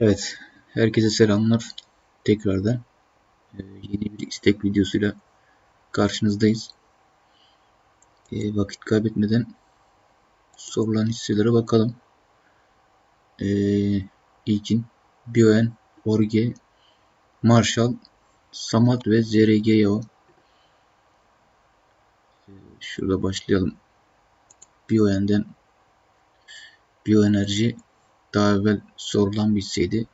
Evet, herkese selamlar tekrardan. Ee, yeni bir istek videosuyla karşınızdayız. Ee, vakit kaybetmeden sorulan hisselere bakalım. Ee, ilkin Bioen, Orge, Marshall, Samat ve ZRGO. Ee, şurada başlayalım. Bioen'den Bioenerji daha evvel sorulan bir hisseydi.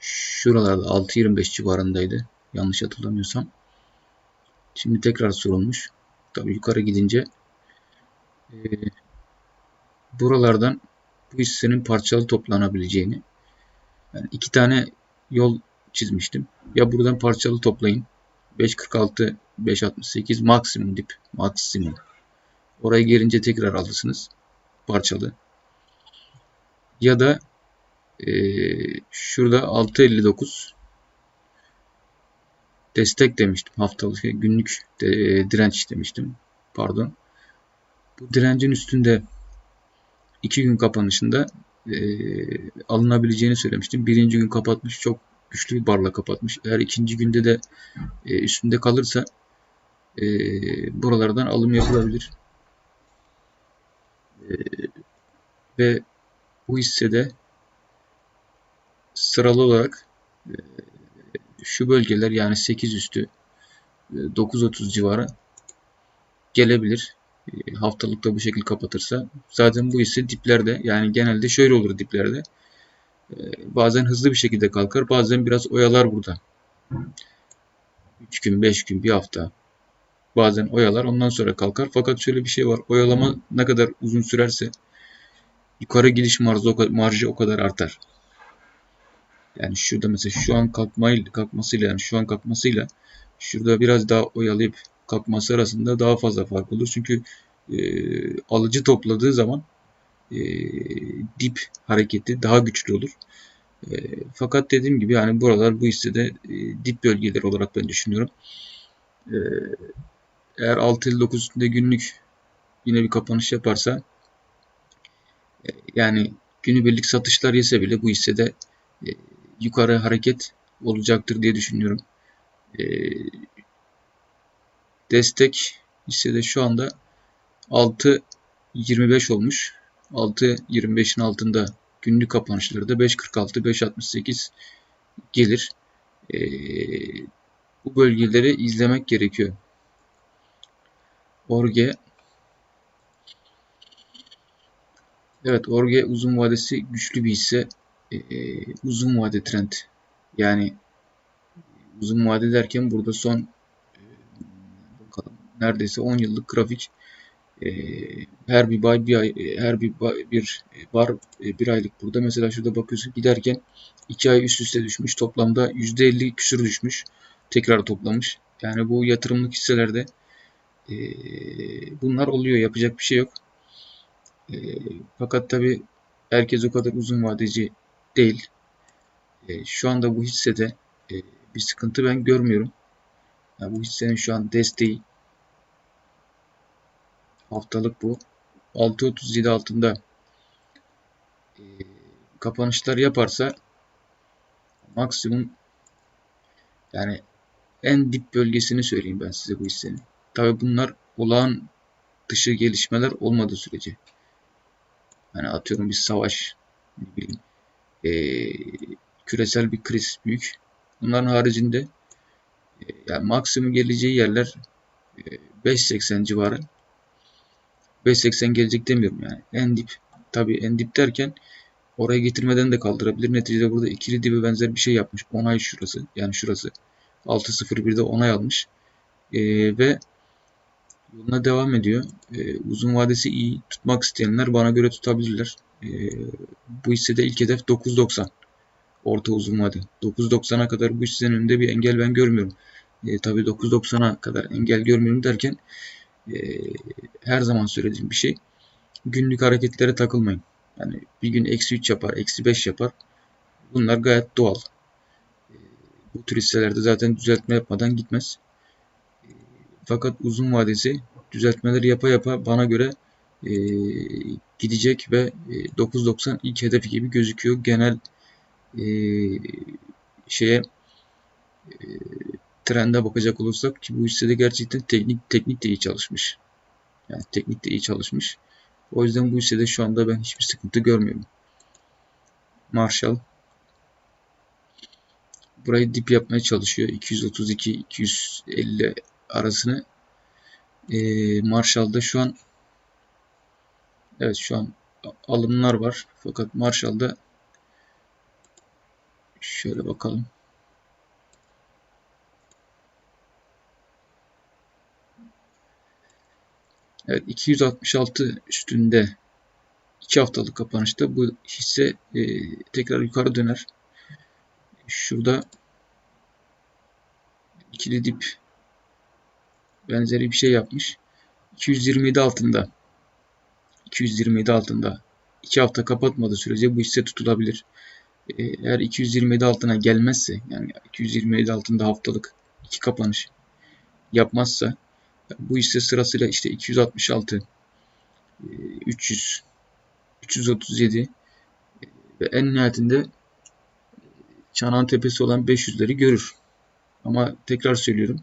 Şuralarda 6.25 civarındaydı. Yanlış hatırlamıyorsam. Şimdi tekrar sorulmuş. Tabii yukarı gidince e, buralardan bu hissenin parçalı toplanabileceğini yani iki tane yol çizmiştim. Ya buradan parçalı toplayın. 5.46 5.68 maksimum dip. Maksimum. Oraya gelince tekrar alırsınız. Parçalı. Ya da e, şurada 6.59 destek demiştim. Haftalık günlük de, e, direnç demiştim. Pardon. Bu direncin üstünde iki gün kapanışında e, alınabileceğini söylemiştim. Birinci gün kapatmış. Çok güçlü bir barla kapatmış. Eğer ikinci günde de e, üstünde kalırsa e, buralardan alım yapılabilir. E, ve bu hissede sıralı olarak e, şu bölgeler yani 8 üstü 9.30 civarı gelebilir. E, haftalıkta bu şekilde kapatırsa. Zaten bu hisse diplerde yani genelde şöyle olur diplerde. E, bazen hızlı bir şekilde kalkar. Bazen biraz oyalar burada. 3 gün, 5 gün, bir hafta. Bazen oyalar ondan sonra kalkar. Fakat şöyle bir şey var. Oyalama ne kadar uzun sürerse yukarı gidiş marjı o kadar, marjı o kadar artar. Yani şurada mesela şu an kalkmayla, kalkmasıyla yani şu an kalkmasıyla şurada biraz daha oyalayıp kalkması arasında daha fazla fark olur. Çünkü e, alıcı topladığı zaman e, dip hareketi daha güçlü olur. E, fakat dediğim gibi yani buralar bu hissede e, dip bölgeleri olarak ben düşünüyorum. E, eğer 6.59 üstünde günlük yine bir kapanış yaparsa yani günübirlik satışlar yese bile bu hissede e, yukarı hareket olacaktır diye düşünüyorum. E, destek hissede şu anda 6.25 olmuş. 6.25'in altında günlük kapanışları da 5.46 5.68 gelir. E, bu bölgeleri izlemek gerekiyor. Orge Evet Orge uzun vadesi güçlü bir hisse. Ee, uzun vade trend. Yani uzun vade derken burada son e, bakalım neredeyse 10 yıllık grafik. E, her bir bay bir ay e, her bir bay, bir var e, bir aylık burada. Mesela şurada bakıyorsun giderken 2 ay üst üste düşmüş. Toplamda %50 küsür düşmüş. Tekrar toplamış. Yani bu yatırımlık hisselerde e, bunlar oluyor. Yapacak bir şey yok e, fakat tabi herkes o kadar uzun vadeci değil. E, şu anda bu hissede e, bir sıkıntı ben görmüyorum. Yani bu hissenin şu an desteği haftalık bu. 6.37 altında e, kapanışlar yaparsa maksimum yani en dip bölgesini söyleyeyim ben size bu hissenin. Tabi bunlar olağan dışı gelişmeler olmadığı sürece. Yani atıyorum bir savaş, ne bileyim, e, küresel bir kriz büyük. Bunların haricinde e, yani maksimum geleceği yerler e, 5.80 civarı. 5.80 gelecek demiyorum yani. En dip tabi en dip derken oraya getirmeden de kaldırabilir. Neticede burada ikili dibe benzer bir şey yapmış. Onay şurası. Yani şurası. 6.01'de onay almış. E, ve yoluna devam ediyor. E, uzun vadesi iyi. Tutmak isteyenler bana göre tutabilirler. E, bu hissede ilk hedef 9.90. Orta uzun vade. 9.90'a kadar bu hissenin önünde bir engel ben görmüyorum. E, tabii 9.90'a kadar engel görmüyorum derken e, her zaman söylediğim bir şey. Günlük hareketlere takılmayın. Yani bir gün eksi 3 yapar, eksi 5 yapar. Bunlar gayet doğal. E, bu tür hisselerde zaten düzeltme yapmadan gitmez. Fakat uzun vadesi düzeltmeleri yapa yapa bana göre e, gidecek ve e, 9.90 ilk hedefi gibi gözüküyor genel e, şeye e, trende bakacak olursak ki bu hissede gerçekten teknik teknik de iyi çalışmış. Yani teknik de iyi çalışmış. O yüzden bu hissede şu anda ben hiçbir sıkıntı görmüyorum. Marshall burayı dip yapmaya çalışıyor. 232-250 arasını. Ee, Marshall'da şu an evet şu an alımlar var. Fakat Marshall'da şöyle bakalım. Evet 266 üstünde 2 haftalık kapanışta bu hisse e, tekrar yukarı döner. Şurada ikili dip benzeri bir şey yapmış. 227 altında 227 altında 2 hafta kapatmadığı sürece bu hisse tutulabilir. E, eğer 227 altına gelmezse yani 227 altında haftalık iki kapanış yapmazsa bu hisse sırasıyla işte 266 300 337 ve en nihayetinde çanağın tepesi olan 500'leri görür. Ama tekrar söylüyorum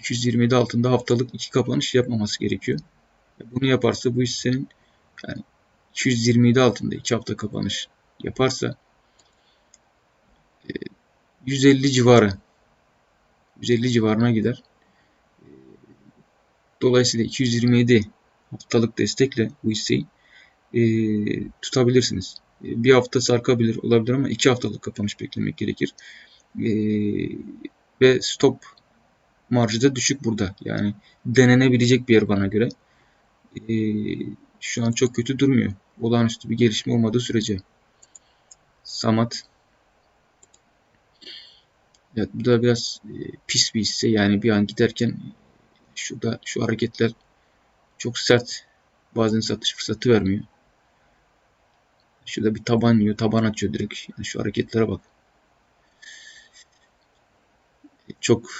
227 altında haftalık iki kapanış yapmaması gerekiyor. Bunu yaparsa bu hissenin yani 227 altında iki hafta kapanış yaparsa 150 civarı 150 civarına gider. Dolayısıyla 227 haftalık destekle bu hisseyi e, tutabilirsiniz. E, bir hafta sarkabilir olabilir ama iki haftalık kapanış beklemek gerekir. E, ve stop marjı da düşük burada. Yani denenebilecek bir yer bana göre. E, şu an çok kötü durmuyor. Olağanüstü bir gelişme olmadığı sürece. Samat Evet, bu da biraz e, pis bir hisse. Yani bir an giderken şurada şu hareketler çok sert. Bazen satış fırsatı vermiyor. Şurada bir taban yiyor. Taban açıyor direkt. Yani şu hareketlere bak. Çok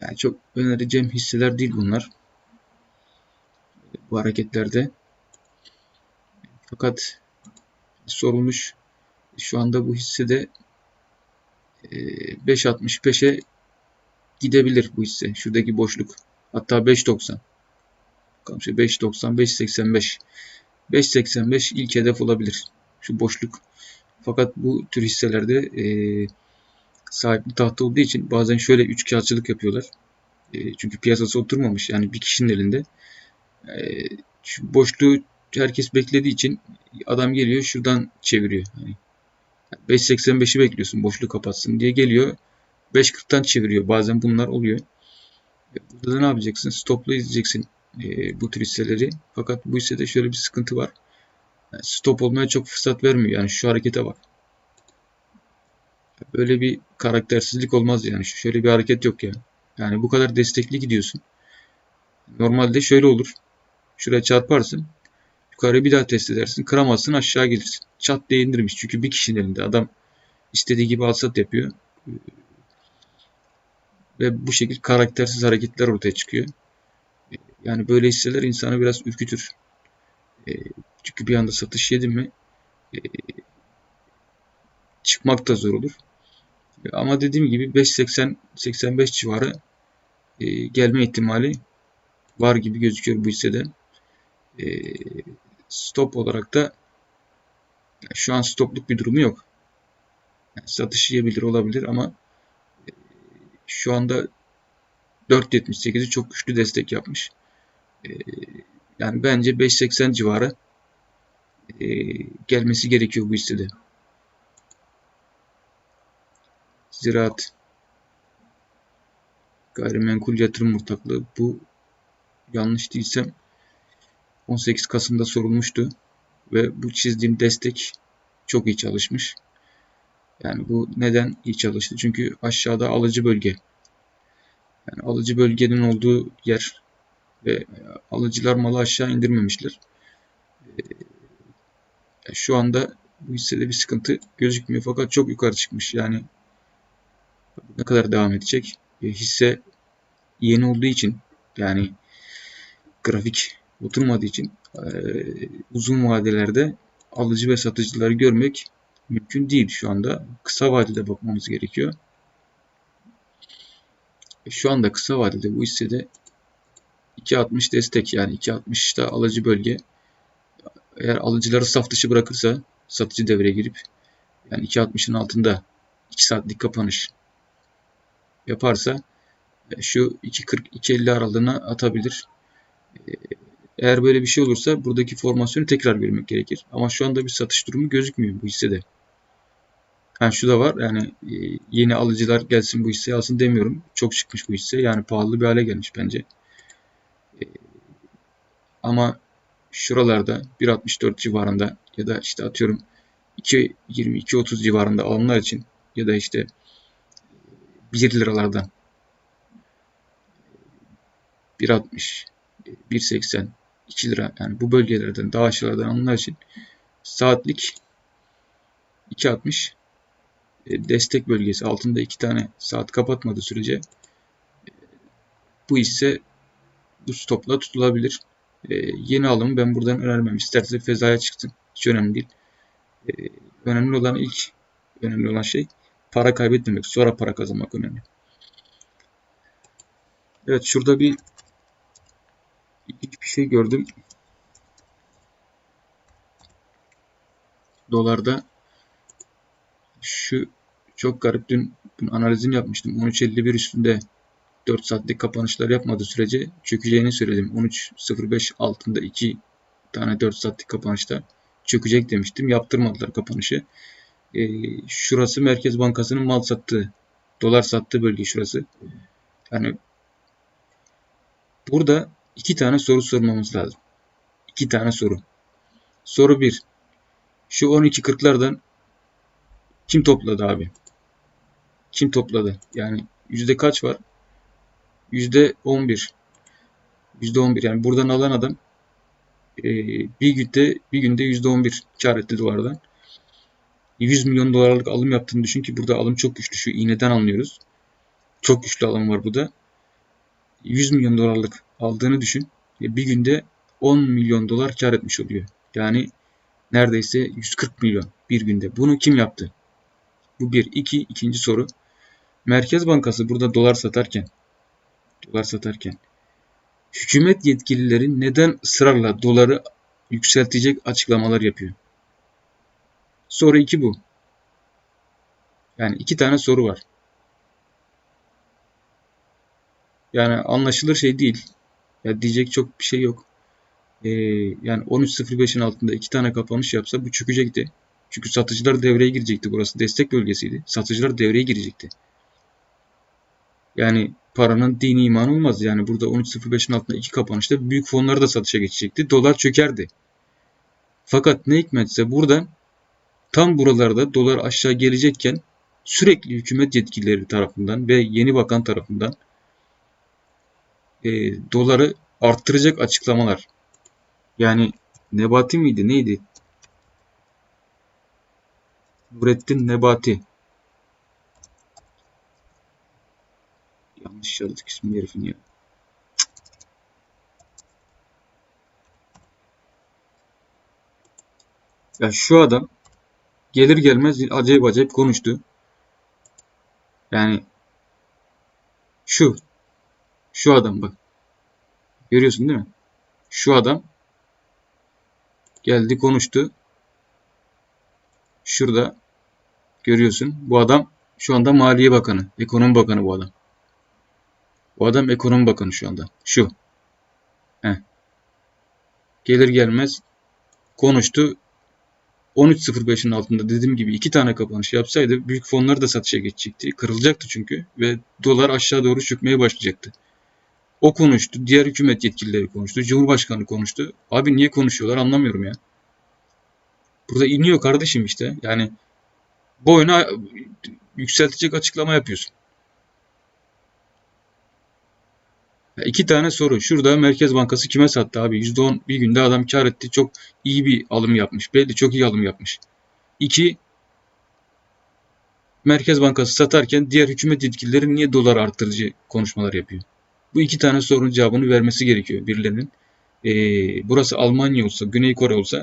yani çok önereceğim hisseler değil bunlar. Bu hareketlerde. Fakat sorulmuş şu anda bu hissede 5.65'e gidebilir bu hisse. Şuradaki boşluk. Hatta 5.90. Bakalım şu 5.90, 5.85. 5.85 ilk hedef olabilir. Şu boşluk. Fakat bu tür hisselerde e, sahipli tahta olduğu için bazen şöyle üç kağıtçılık yapıyorlar. E, çünkü piyasası oturmamış. Yani bir kişinin elinde. E, boşluğu herkes beklediği için adam geliyor şuradan çeviriyor. Yani 5.85'i bekliyorsun boşluk kapatsın diye geliyor. 5.40'tan çeviriyor. Bazen bunlar oluyor. E, burada da ne yapacaksın? Stopla izleyeceksin e, bu tür hisseleri. Fakat bu hissede şöyle bir sıkıntı var. Yani stop olmaya çok fırsat vermiyor. Yani şu harekete bak. Böyle bir karaktersizlik olmaz yani. Şöyle bir hareket yok ya. Yani bu kadar destekli gidiyorsun. Normalde şöyle olur. Şuraya çarparsın. Yukarı bir daha test edersin. Kıramazsın aşağı gelirsin. Çat diye indirmiş. Çünkü bir kişinin elinde. Adam istediği gibi alsat yapıyor. Ve bu şekilde karaktersiz hareketler ortaya çıkıyor. Yani böyle hisseler insanı biraz ürkütür. Çünkü bir anda satış yedi mi çıkmak da zor olur. Ama dediğim gibi 5.80-85 civarı gelme ihtimali var gibi gözüküyor bu hissede. Stop olarak da şu an stopluk bir durumu yok. Yani satış yiyebilir olabilir ama e, şu anda 4.78'i çok güçlü destek yapmış. E, yani bence 5.80 civarı e, gelmesi gerekiyor bu hissede. Ziraat gayrimenkul yatırım ortaklığı bu yanlış değilsem 18 Kasım'da sorulmuştu. Ve bu çizdiğim destek çok iyi çalışmış. Yani bu neden iyi çalıştı? Çünkü aşağıda alıcı bölge. Yani alıcı bölgenin olduğu yer ve alıcılar malı aşağı indirmemişler. Ee, şu anda bu hissede bir sıkıntı gözükmüyor fakat çok yukarı çıkmış. Yani ne kadar devam edecek? E, hisse yeni olduğu için yani grafik oturmadığı için e, uzun vadelerde alıcı ve satıcıları görmek mümkün değil şu anda. Kısa vadede bakmamız gerekiyor. E, Şu anda kısa vadede bu hissede 2.60 destek yani 2.60'da alıcı bölge. Eğer alıcıları saf dışı bırakırsa satıcı devreye girip yani 2.60'ın altında 2 saatlik kapanış yaparsa e, şu 2.40-2.50 aralığına atabilir. E, Eğer böyle bir şey olursa buradaki formasyonu tekrar görmek gerekir. Ama şu anda bir satış durumu gözükmüyor bu hissede. Ha şu da var yani e, yeni alıcılar gelsin bu hisseyi alsın demiyorum. Çok çıkmış bu hisse yani pahalı bir hale gelmiş bence. Ama şuralarda 1.64 civarında ya da işte atıyorum 2.20-2.30 civarında alanlar için ya da işte 1 liralardan 1.60, 1.80, 2 lira yani bu bölgelerden daha aşağılardan alanlar için saatlik 2.60 e, destek bölgesi altında iki tane saat kapatmadığı sürece e, bu hisse bu stopla tutulabilir. E, yeni alımı ben buradan önermem. İsterse fezaya çıksın. Hiç önemli değil. E, önemli olan ilk önemli olan şey para kaybetmemek. Sonra para kazanmak önemli. Evet şurada bir ilginç bir şey gördüm. Dolarda şu çok garip. Dün bunun analizini yapmıştım. 13.51 üstünde 4 saatlik kapanışlar yapmadığı sürece çökeceğini söyledim. 13.05 altında 2 tane 4 saatlik kapanışta çökecek demiştim. Yaptırmadılar kapanışı. Ee, şurası Merkez Bankası'nın mal sattığı, dolar sattığı bölge şurası. Yani burada iki tane soru sormamız lazım. İki tane soru. Soru 1. Şu 12.40'lardan kim topladı abi? Kim topladı? Yani yüzde kaç var? Yüzde 11. Yüzde 11 yani buradan alan adam e, bir günde bir günde yüzde 11 kar etti dolardan. 100 milyon dolarlık alım yaptığını düşün ki burada alım çok güçlü. Şu iğneden anlıyoruz. Çok güçlü alım var burada. 100 milyon dolarlık aldığını düşün. E, Bir günde 10 milyon dolar kar etmiş oluyor. Yani neredeyse 140 milyon bir günde. Bunu kim yaptı? Bu bir. İki, ikinci soru. Merkez Bankası burada dolar satarken dolar satarken hükümet yetkilileri neden ısrarla doları yükseltecek açıklamalar yapıyor? Soru 2 bu. Yani iki tane soru var. Yani anlaşılır şey değil. Ya diyecek çok bir şey yok. Ee, yani 13.05'in altında iki tane kapanış yapsa bu çökecekti. Çünkü satıcılar devreye girecekti. Burası destek bölgesiydi. Satıcılar devreye girecekti. Yani paranın dini iman olmaz. Yani burada 13.05'in altında iki kapanışta büyük fonlar da satışa geçecekti. Dolar çökerdi. Fakat ne hikmetse buradan tam buralarda dolar aşağı gelecekken sürekli hükümet yetkilileri tarafından ve yeni bakan tarafından e, doları arttıracak açıklamalar. Yani Nebati miydi neydi? Nurettin Nebati. Yanlış yazdık ismi herifin ya. Ya şu adam gelir gelmez acayip acayip konuştu. Yani şu şu adam bak. Görüyorsun değil mi? Şu adam geldi konuştu. Şurada görüyorsun. Bu adam şu anda Maliye Bakanı, Ekonomi Bakanı bu adam. Bu adam Ekonomi Bakanı şu anda. Şu. Heh. Gelir gelmez konuştu. 13.05'in altında dediğim gibi iki tane kapanış yapsaydı büyük fonlar da satışa geçecekti. Kırılacaktı çünkü ve dolar aşağı doğru çökmeye başlayacaktı. O konuştu. Diğer hükümet yetkilileri konuştu. Cumhurbaşkanı konuştu. Abi niye konuşuyorlar anlamıyorum ya. Burada iniyor kardeşim işte. Yani boyuna yükseltecek açıklama yapıyorsun. Ya iki tane soru. Şurada Merkez Bankası kime sattı abi? %10 bir günde adam kar etti. Çok iyi bir alım yapmış. Belli çok iyi alım yapmış. İki, Merkez Bankası satarken diğer hükümet yetkilileri niye dolar arttırıcı konuşmalar yapıyor? Bu iki tane sorunun cevabını vermesi gerekiyor birilerinin. Ee, burası Almanya olsa, Güney Kore olsa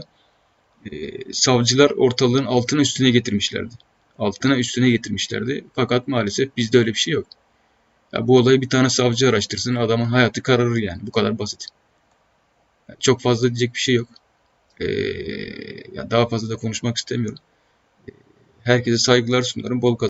e, savcılar ortalığın altına üstüne getirmişlerdi. Altına üstüne getirmişlerdi. Fakat maalesef bizde öyle bir şey yok. Ya bu olayı bir tane savcı araştırsın adamın hayatı kararır yani. Bu kadar basit. Yani çok fazla diyecek bir şey yok. Ee, ya daha fazla da konuşmak istemiyorum. Herkese saygılar sunarım. Bol kazançlar.